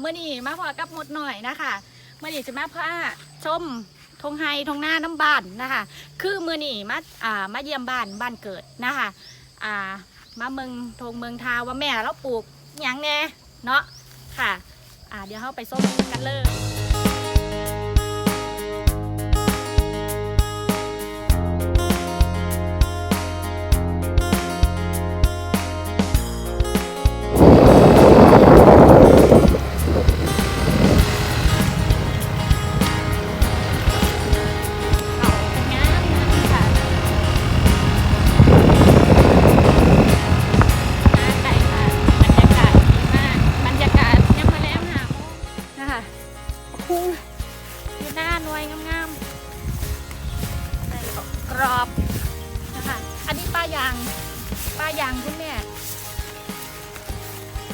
เมื่อนี้มาพอกับหมดหน่อยนะคะเมื่อนี้จะมาพาชมทงไฮทงหน้าน้ำบานนะคะ คือเมื่อนี้มาอ่ามาเยี่ยมบ้านบ้านเกิดนะคะอ่ามาเมืองทงเมืองทาว่าแม่เราปลูกหยังแน่เนาะค่ะอ่าเดี๋ยวเราไปส้มกันเลย คู่อยู่หน้าหน่วยงามๆใส่กรอบนะคะอันนี้ป้ายางป้ายางคุณแม่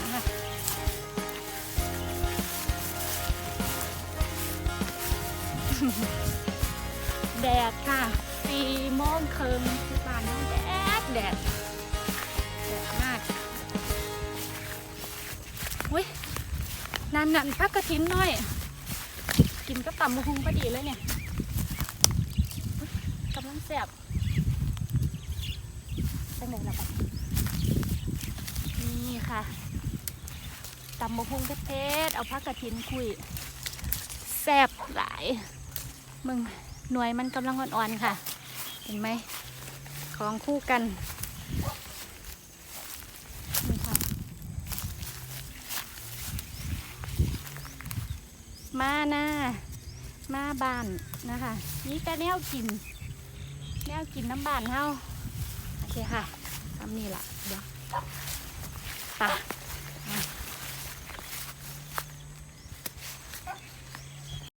นะคะแดดค่ะสี่โมงครึ่งที่บ้านน้องแดดแดดแดดมากอุ้ยนันนันพักกระถินหน่อย กินก็ต่ำมะฮุงพอดีเลยเนี่ยกำลังแสบไปไหนล่ะบัดนี่ค่ะตำมะฮุงเพชรเอาพักกระถินคุยแสบหลาย มึงหน่วยมันกำลังอ่อนๆค่ะ เห็นไหมของคู่กันค่ะ มาหน้ามาบ้านนะคะนี่แต่แนวกิน แนวกินน้ำบานเฮาโอเคค่ะทำนี่แหละเดี๋ยวไป